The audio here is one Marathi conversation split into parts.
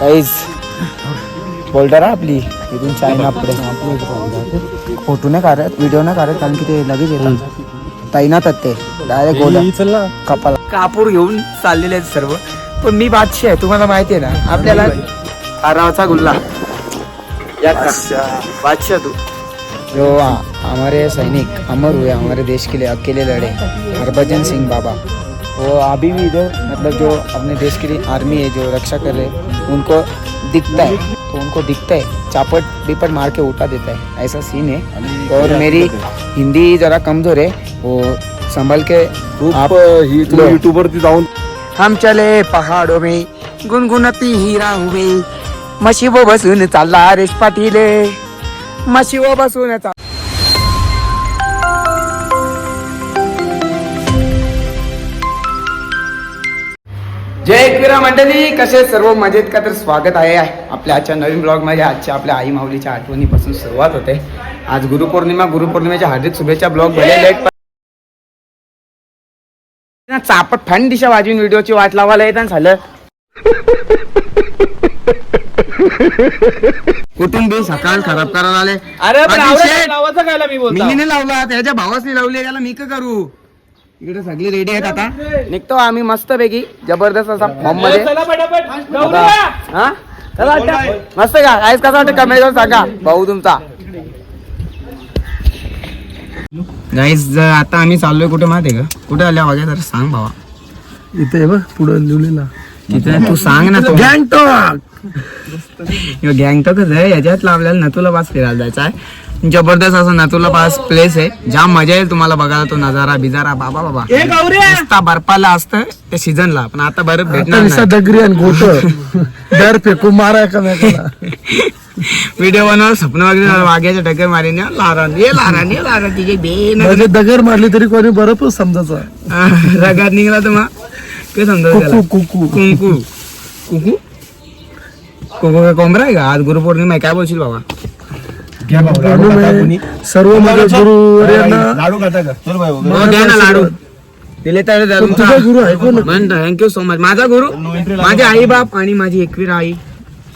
काहीच बोल्डर आहे आपली. इथून चायना पुढे फोटो नाही काढत व्हिडिओ नाही काढत कारण की ते लगेच येतात. तैनातात ते. डायरेक्ट गोल कपाला. कापूर घेऊन चाललेले आहेत सर्व. पण मी बादशाह आहे तुम्हाला माहिती आहे ना. आपल्याला हरावचा गुल्ला. बादशाह तू. जो हमारे सैनिक अमर हुए हमारे देश के लिए अकेले लड़े। हरभजन सिंह बाबा. वो अभी भी इधर मतलब जो अपने देश के लिए आर्मी है जो रक्षा कर रहे हैं उनको दिखता है। तो उनको दिखता है चापट बिपट मार के उठा देता है। ऐसा सीन है। और मेरी हिंदी जरा कमजोर है वो संभल के आप ही लो. युट्यूबवरती जाऊन हम चले पहाड़ों में गुनगुनती हीरा हुए मशीव बसून चालला रेश पाटील मशीव बसून चा जय एकविरा मंडळी कसे सर्व मजेत का तर स्वागत आहे. आपल्या आजच्या नवीन ब्लॉगमध्ये आजच्या आपल्या आई माऊलीच्या आठवणीपासून सुरुवात होते. आज गुरुपौर्णिमा गुरुपौर्णिमेच्या हार्दिक शुभेच्छा. ब्लॉग भले लेट ना चापट फंड दिशा वाजून व्हिडिओची वाट लावायला येत झालं. कुटुंबी सकाळ खराब करायला आले. अरे लावायचं कायला मी मी नाही लावला त्याच्या भावासनी लावली त्याला मी का करू? इकडे सगळी रेडी आहेत आता. निघतो आम्ही मस्त पैकी जबरदस्त असा फॉर्ममध्ये. हा? चला. मस्त का? आज कसा वाटतं? कमेंट करून सांगा. भाऊ तुमचा. गाईज आता आम्ही चाललोय कुठे माहिती आहे का? कुठे आल्या वगैरे तर सांग भावा. इथे बघ पुढे लिहिलेला. तिथे तू सांग ना तो. गँगटॉक! गँगटॉकच आहे. याच्यात आपल्याला नथुला पास फिरायला जायचा आहे. जबरदस्त असा नथुला पास प्लेस आहे. जाम मजा येईल तुम्हाला बघायला तो नजारा बिजारा बाबा बाबा. नुसता बर्फाला असतं त्या सीझनला पण आता बर्फ भेटणार दगरी आणि गोट दर फेकू मारा का व्हिडिओ बनव स्वप्न वगैरे वाघ्याच्या टक्कर मारीन. लारान ये लारान ये लारान तिचे बेन. म्हणजे दगड मारली तरी कोणी बरं समजायचं. रगात निघाला तर मग. काय समजा कुकू कुकू. कुंकू. कुकू? कुकू काय कोंबरा आहे का? आज गुरुपौर्णिमा आहे. काय बोलशील बाबा? पौर्णिमे सर्व गुरु यांना हो द्या ना. लाडू दिले तर द्या तुमचा तुझा गुरु थँक्यू सो मच माझा गुरु माझे आई बाप आणि माझी एकवीर आई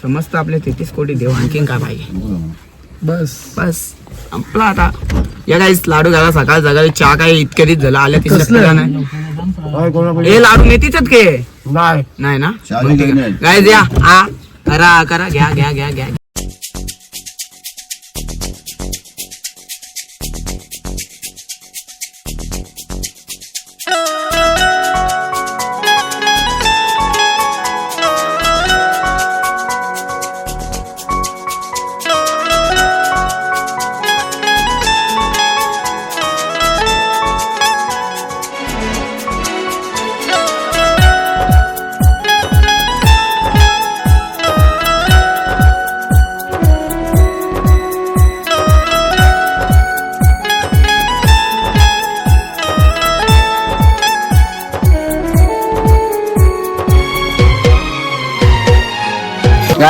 समजतं आपले तेहतीस कोटी देव आणखीन काय पाहिजे बस. बस. संपला आता. या काही लाडू घाला सकाळ सकाळी चहा काही इतक्यातच झालं आल्या तिसऱ्या? पिढ्या नाही. हे लाडू मेथीचेच के? नाही. नाही ना? काय द्या आ करा करा. घ्या घ्या घ्या घ्या.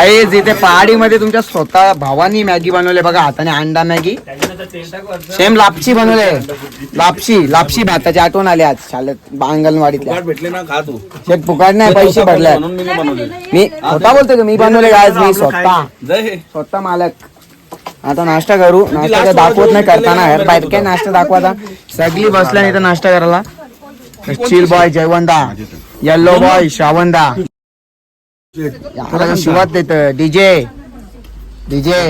गाईज इथे पहाडीमध्ये तुमच्या स्वतः भावानी मॅगी बनवले बघा हाताने अंडा मॅगी. सेम लापशी बनवले लापशी लापशी भाताची आठवण आली आज. शाळेत अंगणवाडीतल्या भेटले ना खा तू. शेट फुकाट नाही पैसे म्हणून मी स्वतः बोलतोय का मी बनवले गायज मी स्वतः. स्वतः मालक. आता नाश्ता करू. नाश्ता दाखवत नाही करताना यार बाहेर काय नाश्ता दाखवा सगळी बसल्या नाही तर नाश्ता करायला. चिल बॉय जयवंदा. येल्लो बॉय श्रावंदा. शिवात देत डीजे डीजे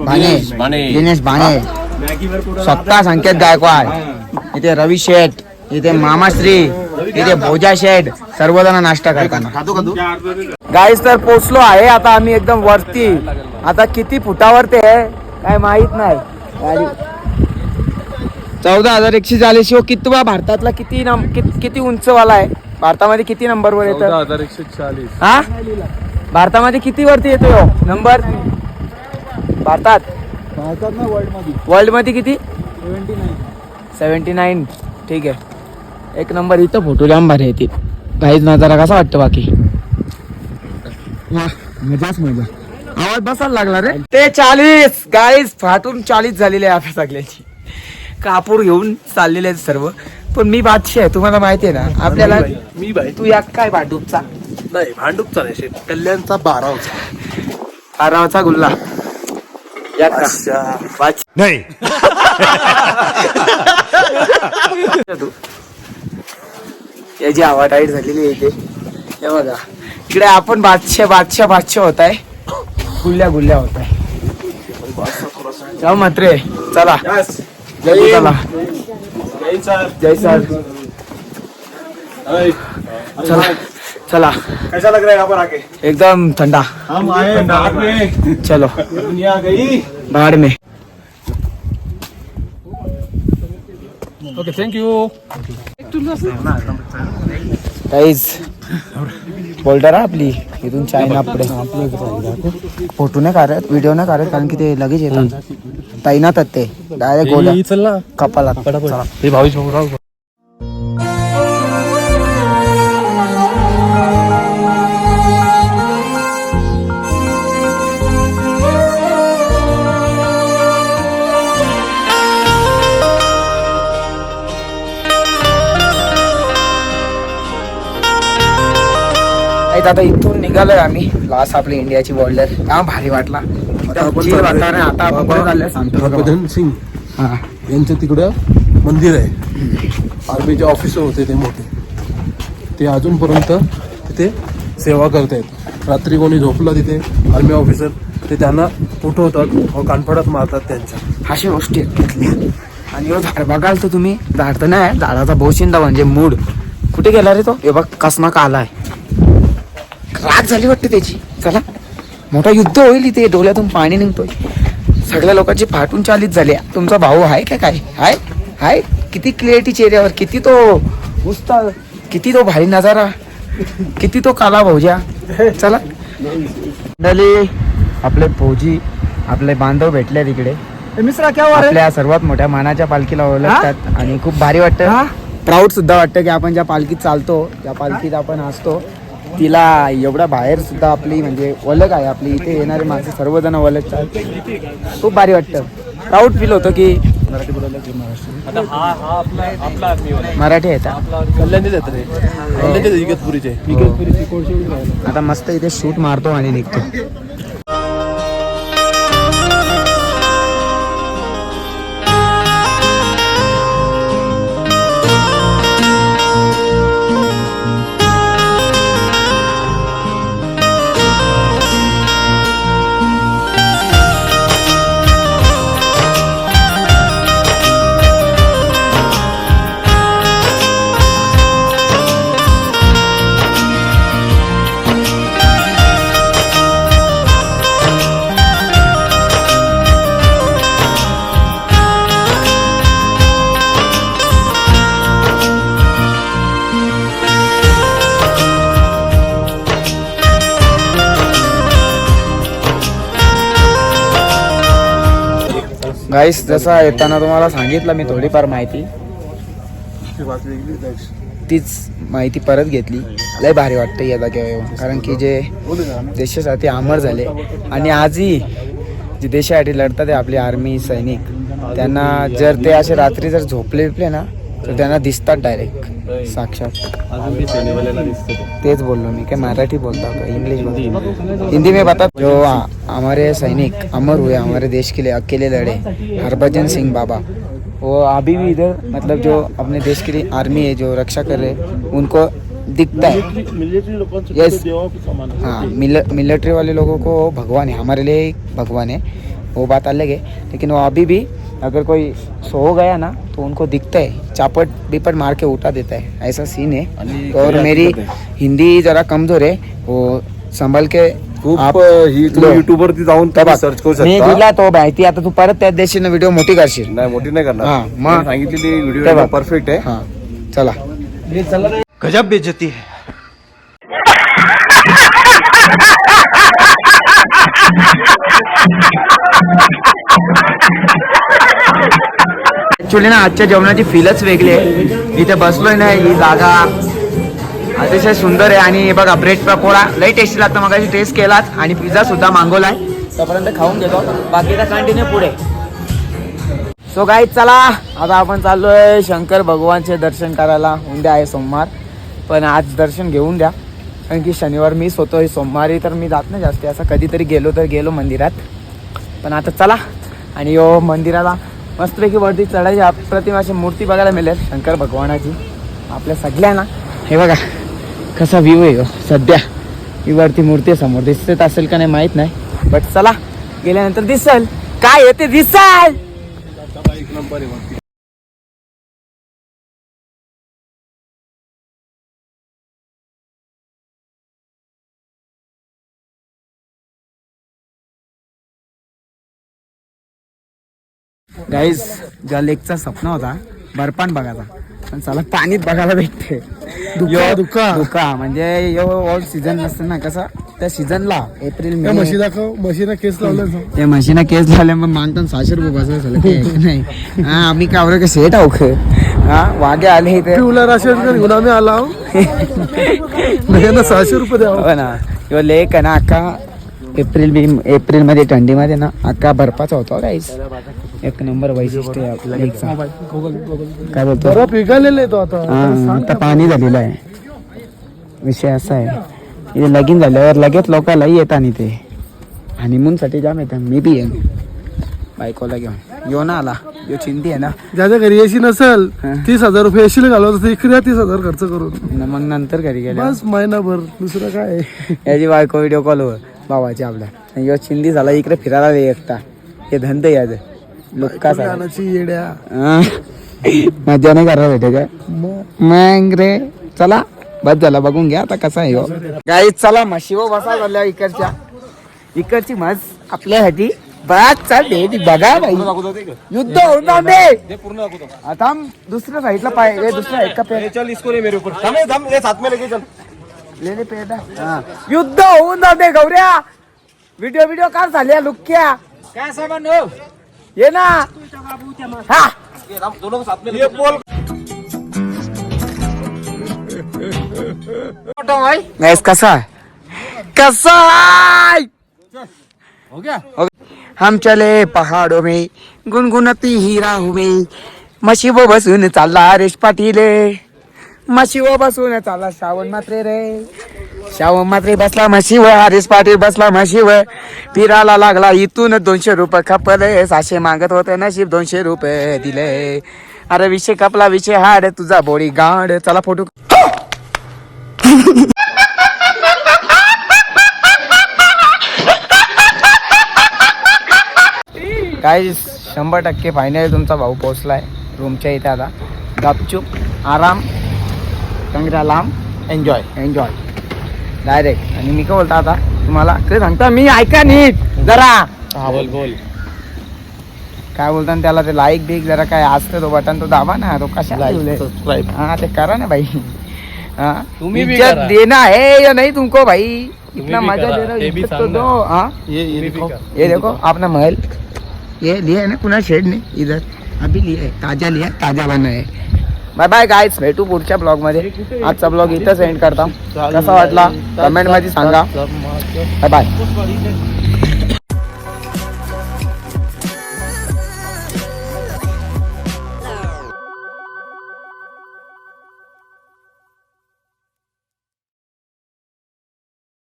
भाने दिनेश भाने स्वतः संकेत गायकवाड. इथे रवी शेठ इथे मामाश्री इथे भोजा शेठ सर्वजण नाश्ता करताना. गाईस तर पोचलो आहे. आता आम्ही एकदम वरती. आता किती फुटावर ते आहे काय माहीत नाही. चौदा हजार एकशे चाळीस. हो कितवा भारतातला किती नम कित- किती उंचवाला आहे? भारतामध्ये किती नंबरवर येतं हजार एकशे चाळीस. हा? भारतामध्ये किती वरती येतो ह्यो नंबर भारतात? वर्ल्डमध्ये किती? सेव्हन्टी नाईन ठीक आहे. एक नंबर इथं फोटो जाम भारी येतील. काहीच नजारा कसा वाटतं बाकी? मजाच मजा. आवाज बसायला लागला रे. ते चाळीस. गाईस फाटून चाळीस झालेले आहे आपल्या सगळ्याची. कापूर घेऊन चाललेले आहेत सर्व. पण मी बादशाह आहे तुम्हाला माहिती आहे ना. आपल्याला मी बाई. तू या काय भांडूपचा? नाही भांडूपचा नाही शेठ कल्याणचा बारावचा. बारावाचा गुल्ला. या का? बादशाह. तू. याची हवा टाईट झालेली आहे इथे. हे बघा. इकडे आपण बादशाह बादशाह बादशाह होत आहे गुल्ल्या गुल्ल्या होत आहे जाऊ मात्रे चला. जय चला. जय सर चला चला। कैसा लग रहा है यहाँ पर आके? एकदम ठंडा। हम आए बाहर में। चलो। दुनिया गई। बाहर में। ओके थैंक यू काहीच बोल्डर आहे आपली? इथून चायना पुढे फ़ोटो नाही काढत व्हिडिओ नाही काढत कारण की ते लगेच येतात तैनातात ते. डायरेक्ट गोल चल ना. कपालात. चला. हे आहेत आता इथून निघालोय आम्ही. लास्ट आपली इंडियाची बॉर्डर हा भारी वाटला. आहे. हरभजन सिंग हा. यांचं तिकडं मंदिर आहे. आर्मीचे ऑफिसर होते ते मोठे. ते अजूनपर्यंत तिथे सेवा करत आहेत रात्री कोणी झोपलं तिथे आर्मी ऑफिसर ते त्यांना उठवतात व कानफडात मारतात त्यांच्या. अशा गोष्टी आहेत आणि झाड बघाल तर तुम्ही. झाड तर नाही झाडाचा भोशिंदा म्हणजे मूड. कुठे गेला रे तो? हे बघ कसना का आलाय. राग झाली वाटते त्याची. चला. मोठा युद्ध होईल इथे डोळ्यातून पाणी निघतोय. सगळ्या लोकांची फाटून चालीत झाली तुमचा भाऊ आहे का काय? हाय हाय किती क्लिअरिटी चेहऱ्यावर किती तो उस्ता किती तो भारी नजारा किती तो काला भाऊजा चला. मंडळी, आपले फौजी आपले बांधव भेटले तिकडे मिश्रा क्या आपल्या सर्वात मोठ्या मानाच्या पालखीला ओळखतात आणि खूप भारी वाटतं. प्राऊड सुद्धा वाटतं की आपण ज्या पालखीत चालतो त्या पालखीत आपण असतो तिला एवढ्या बाहेर सुद्धा आपली म्हणजे ओळख आहे आपली इथे येणारे माणसं सर्वजण ओळखतात खूप भारी वाटतं. प्राऊड फील होतं की हा हा मराठी कोळशे आता मस्त इथे शूट मारतो आणि निघतो. गाईस जसा येताना तुम्हाला सांगितलं मी थोडीफार माहिती. तीच माहिती परत घेतली. लय भारी वाटतं याला केव्हा येऊन. कारण की जे देशासाठी अमर झाले. आणि आजही जे देशासाठी लढतात आपली आर्मी सैनिक त्यांना जर ते असे रात्री जर झोपले बिपले ना तर त्यांना दिसतात डायरेक्ट साक्षात. अजून ते सेनेवाल्याला दिसतं तेज बोल मी काय मराठी बोलता हूँ, इंग्लिश बोलता। हिंदी में बता जो आ, हमारे सैनिक अमर हुए हमारे देश के लिए अकेले लड़े हरभजन सिंह बाबा. वो अभी भी इधर मतलब जो अपने देश के लिए आर्मी है जो रक्षा कर रहे हैं, उनको दिखता है। मिलिटरी लोकांचं Yes. देवा समान हाँ मिल, मिलिट्री वाले लोगों को वो भगवान है हमारे लिए एक भगवान है। वो बात अलग है लेकिन वो अभी भी अगर कोई सो गया ना तो उनको दिखता है चापट बिपट मार के उठा देता है। ऐसा सीन है। और मेरी हिंदी जरा कमजोर है वो संभल के खूप आप ही तुम्ही लो. युट्यूब वरती जाऊन बघ, सर्च करू मी शकता. दिला तो माहिती आता तू परत त्या देशीनं व्हिडिओ मोठी करशील. नाही मोठी नाही हा, करणार मग? मी सांगितलेली ते व्हिडिओ. परफेक्ट आहे. हा चला. गजब बेइज्जती है। ॲक्च्युली ना आजच्या जेवणाची फीलच वेगळी आहे. इथे बसलोय ना ही जागा अतिशय सुंदर आहे. आणि हे बघा ब्रेड पकोडा लई टेस्टी लागतं. मग टेस्ट केलाच आणि पिझ्झा सुद्धा मागवलाय. तोपर्यंत खाऊन घेतो. बाकीचा कंटिन्यू पुढे. सो गाईज चला. आता आपण चाललोय शंकर भगवानचे दर्शन करायला. उद्या आहे सोमवार. पण आज दर्शन घेऊन द्या. कारण की शनिवार मीच होतो सोमवारी तर मी जात नाही जास्ती. असं कधीतरी गेलो तर गेलो मंदिरात. पण आता चला. आणि यो मंदिराला मस्तपैकी वरती चढायची अप्रतिम अशी मूर्ती बघायला मिळेल शंकर भगवानाची. आपल्या सगळ्यांना. हे बघा कसा व्ह्यू आहे हो. सध्या ही वरती मूर्ती समोर दिसत असेल का नाही माहीत नाही. बट चला गेल्यानंतर दिसल. काय येते दिसल. गाईज ज्या लेकचा स्वप्न होता बर्फान बघायचा. पण चला पाणीत बघायला भेटते. धुका म्हणजे यो ऑल सीझन नसतं ना कसं? त्या सीझनला एप्रिल मे म्हशी दाखव म्हशीनं केस लावलं त्या म्हशीना केस झाले मग मानतात सहाशे रुपये बसायला झालं नाही. हा आम्ही का बरं कसे टाऊक हा वाघे आले इथे. पिवला राशन घेऊन आम्ही आला आहो. भैयानं सहाशे रुपये द्यावं हो. ना. किंवा लेक आहे ना अख्खा एप्रिल बी एप्रिलमध्ये थंडीमध्ये ना अख्खा बर्फाचा होता गाईस एक नंबर वैशिष्ट्य आहे आपल्या लेकचा काय बोलतो? बरं पिघालेला आहे तो आता. हा आता पाणी झालेलं आहे. विषय असा आहे. इथे लगीन झाल्यावर लगेच लोकांना येत आणि ते हनीमून साठी जाम येतात मी बी येईन. बायकोला घेऊन. यो ना आला. यो चिंती आहे ना. ज्याच्या घरी एसी नसेल. तीस हजार रुपये एसीला घालवत इकडे तीस हजार खर्च करून. न मग नंतर घरी गेल्या बस महिनाभर. दुसरं काय? आहे? याची बायको व्हिडिओ कॉलवर भावाची आपल्या. आणि यो चिंदी झाला इकडे फिरायला एकटा. हे धंदे याद लुक्का सारा गाण्याची येड्या. हा. मजा नाही करायला भेटे काय मग? मग रे. चला बस झाला बघून घ्या आता कसा आहे काही चला म्हशीवर बसा झाल्या इकडच्या. इकडची म्हस आपल्यासाठी बराच चालते ती बघा बाई. युद्ध होऊन जाऊ दे आता दुसऱ्या साईडला पाय हे दुसऱ्या साईड का पेड चल इसको ले मेरे ऊपर. थम थम ये साथ में लेके चल. ले ले पेड. हा. युद्ध होऊन जाऊ दे गौऱ्या. व्हिडिओ व्हिडिओ का झाल्या लुक्या. काय सामान ये ना। हा। दोनों साथ में ये बोल कसा आहे कसा आहे हो? गया हम चले पहाड़ों में गुनगुनती हीरा हुमे मशीवो बसून चालला हरेश पाटील मशीवो बसून चालला श्रावण मात्रे रे। शाहू मात्री बसला म्हशीव हरीश पाटील बसला म्हशीव फिरायला लागला इथून दोनशे रुपये खपले. साशे मागत होते नशीब दोनशे रुपये दिले. अरे विषय कपला विषय हाड तुझा बोडी गाड. चला फोटो. काय शंभर टक्के फायनल तुमचा भाऊ पोहोचलाय. रूमच्या इथे आता. गपचूप आराम कंगरा लांब. एन्जॉय एन्जॉय डायरेक्ट आणि मी काय बोलतो आता? तुम्हाला ते सांगता मी ऐका नीट जरा. हा बोल बोल. काय बोलता ना त्याला ते लाईक बिक जरा काय असतं तो बटन तो दाबा ना तो कशा सबस्क्राईब हाँ ते करा ना भाई हाँ? तुम्ही भी इज्जत करा. देना है या नहीं तुमको भाई इतना भी मजा करा. दे रहे हो ये भी इज्जत तो सांगना. दो हाँ? ये ये देखो. ये देखो अपना महल ये लिया है ना पुन्हा शेड ने? इधर. अभी लिया है ताजा लिया है, ताजा बना है. बाय बाय गाईज भेटू पुढच्या ब्लॉगमध्ये आजचा ब्लॉग इथं सेंड करता. कसा वाटला? कमेंटमध्ये सांगा. Bye bye